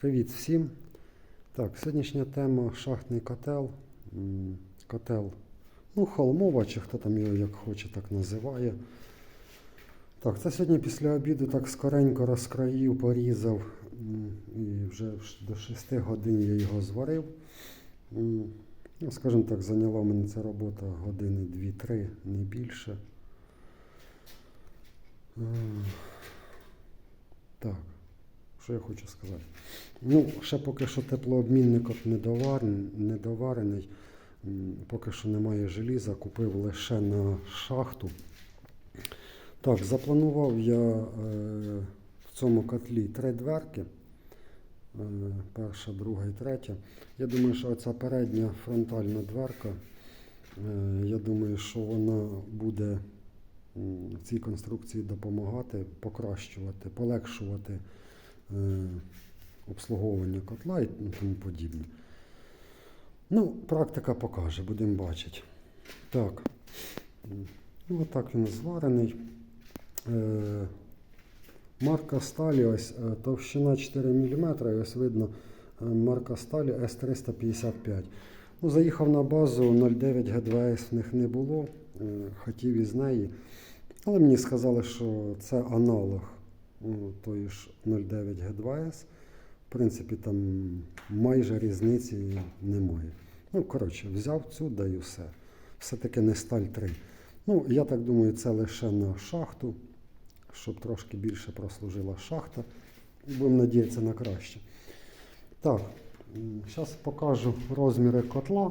Привіт всім. Так, сьогоднішня тема шахтний котел. Котел, ну, холмова, чи хто там його як хоче, так називає. Так, це сьогодні після обіду так скоренько розкроїв, порізав. І вже до 6 годин я його зварив. Ну, скажімо так, зайняла мене ця робота години 2-3, не більше. Так, що я хочу сказати? Ну, ще поки що теплообмінник недоварений, недоварений. Поки що немає желіза, купив лише на шахту. Так, запланував я е, в цьому котлі три дверки. Е, перша, друга і третя. Я думаю, що ця передня фронтальна дверка, е, я думаю, що вона буде в цій конструкції допомагати, покращувати, полегшувати обслуговування котла і тому подібне. Ну, практика покаже, будемо бачити. Так. Ну, отак він зварений. Е, марка сталі, ось е, товщина 4 мм, ось видно е, марка сталі С355. Ну, заїхав на базу 0,9 ГДВС в них не було, е, хотів із неї. Але мені сказали, що це аналог тої ж 0,9 ГДВС. В принципі, там майже різниці немає. Ну, коротше, взяв цю, даю все. Все-таки не сталь 3. Ну, я так думаю, це лише на шахту, щоб трошки більше прослужила шахта. Будемо надіятися на краще. Так, зараз покажу розміри котла.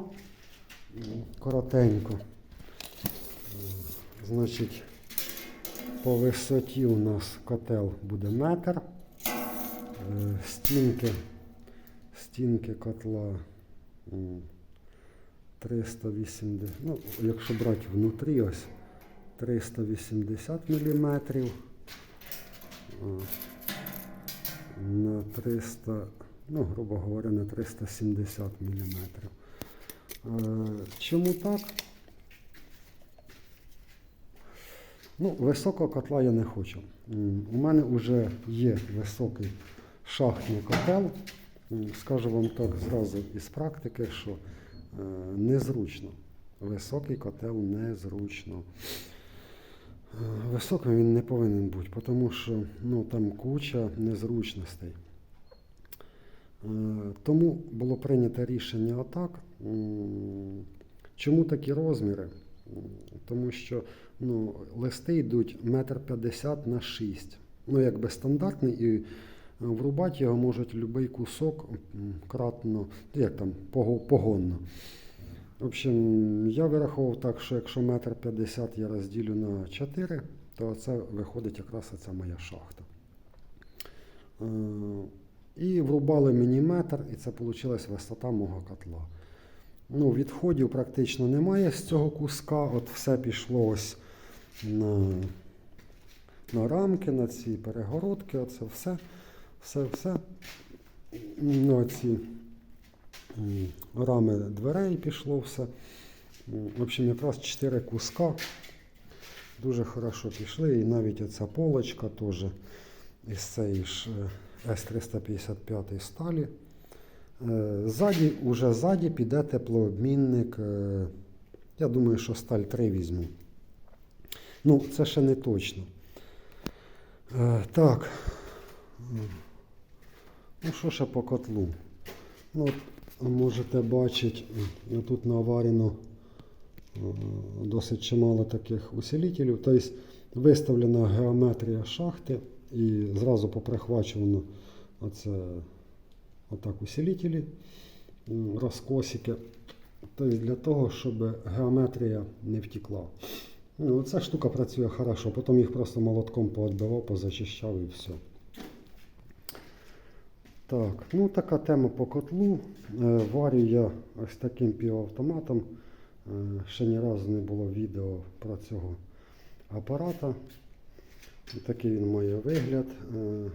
Коротенько. Значить, по висоті у нас котел буде метр. Е, Стінки, стінки котла 380, ну, якщо брати внутрі, ось 380 мм. На 300, ну, грубо говоря, на 370 мм. Чому так? Ну, високого котла я не хочу. У мене вже є високий шахтний котел. Скажу вам так зразу із практики, що е, незручно. Високий котел незручно. Е, Високим він не повинен бути, тому що ну, там куча незручностей. Е, Тому було прийнято рішення отак. Чому такі розміри? Тому що ну, листи йдуть 1,50 на 6. Ну, якби стандартний, і е, врубати його можуть будь-який кусок кратно, ну, як там, погонно. В общем, я вираховував так, що якщо 1,50 я розділю на 4, то це виходить якраз ця моя шахта. Е, І врубали мені метр, і це вийшла висота мого котла. Ну, відходів практично немає з цього куска. От все пішло ось на, на рамки, на ці перегородки, оце все, все, все. Ну, ці рами дверей пішло все. В общем, якраз 4 куска. Дуже хорошо пішли. І навіть оця полочка теж із цієї ж е, С-355 сталі. Е, Ззаді, уже ззаді піде теплообмінник. е, Я думаю, що сталь 3 візьму. Ну, це ще не точно. Е, Так. Ну, що ще по котлу? Ну, можете бачити, тут наварено е, досить чимало таких усилителів. Тобто виставлена геометрія шахти і зразу поприхвачувано оце, отак усилителі, розкосики. Тобто для того, щоб геометрія не втекла. Ну, ця штука працює хорошо, потім їх просто молотком поотбивав, позачищав і все. Так, ну така тема по котлу. Е, Варю я ось таким півавтоматом. Е, Ще ні разу не було відео про цього апарата. Такий він має вигляд. Е,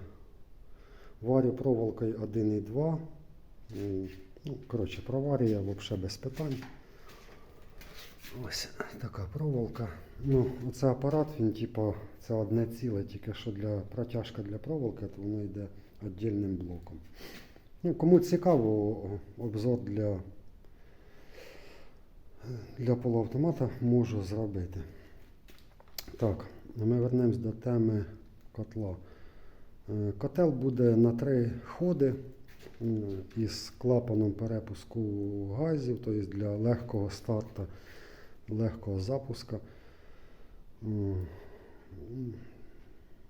Варю проволокою 1,2. Ну, коротше, проварю я взагалі без питань. Ось така проволока. Ну, оце апарат, він типу, це одне ціле, тільки що для протяжка для проволоки, то воно йде віддільним блоком. Ну, кому цікаво, обзор для, для полуавтомата можу зробити. Так, ми вернемось до теми котла. Е, Котел буде на три ходи із клапаном перепуску газів, тобто для легкого старту, легкого запуска.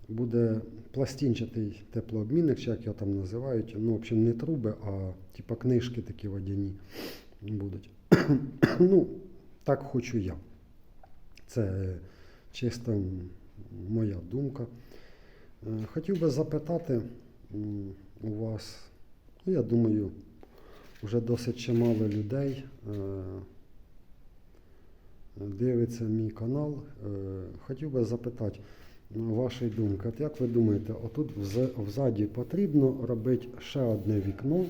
Буде пластинчатий теплообмінник, чи як його там називають. Ну, в общем, не труби, а типа книжки такі водяні будуть. ну, так хочу я. Це чисто моя думка. Е, Хотів би запитати у вас, ну, я думаю, вже досить чимало людей е, дивиться мій канал. Е, Хотів би запитати ну, вашої думки. От як ви думаєте, отут взаді потрібно робити ще одне вікно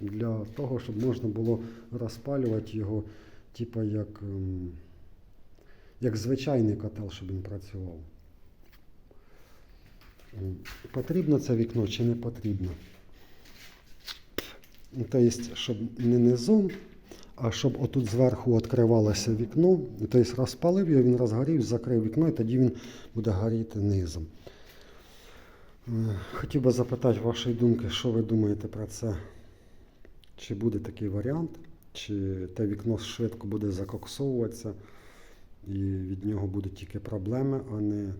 для того, щоб можна було розпалювати його, типу як, ем, як звичайний котел, щоб він працював? Потрібно це вікно чи не потрібно? Тобто, щоб не низом, а щоб отут зверху відкривалося вікно, тобто розпалив його, він розгорів, закрив вікно, і тоді він буде горіти низом. Е, Хотів би запитати вашої думки, що ви думаєте про це? Чи буде такий варіант, чи те вікно швидко буде закоксовуватися, і від нього будуть тільки проблеми, а не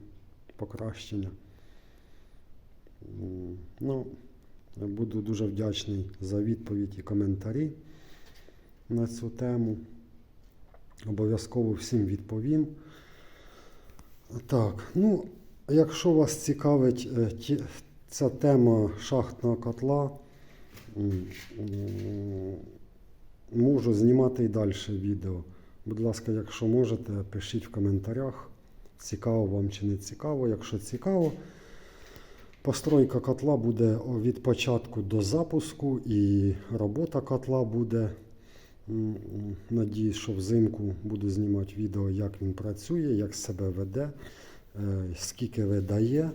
покращення. Ну, буду дуже вдячний за відповідь і коментарі на цю тему. Обов'язково всім відповім. Так, ну, якщо вас цікавить е, ця тема шахтного котла, можу знімати і далі відео. Будь ласка, якщо можете, пишіть в коментарях, цікаво вам чи не цікаво. Якщо цікаво, постройка котла буде від початку до запуску, і робота котла буде. Надіюсь, що взимку буду знімати відео, як він працює, як себе веде, е, скільки видає.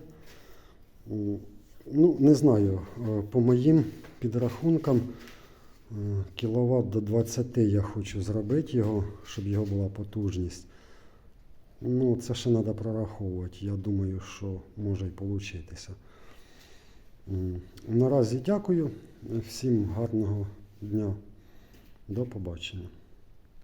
Ну, не знаю, е, по моїм підрахункам, е, кіловат до 20 я хочу зробити його, щоб його була потужність. Ну, це ще треба прораховувати. Я думаю, що може й получитися. Наразі дякую. Всім гарного дня. До побачення.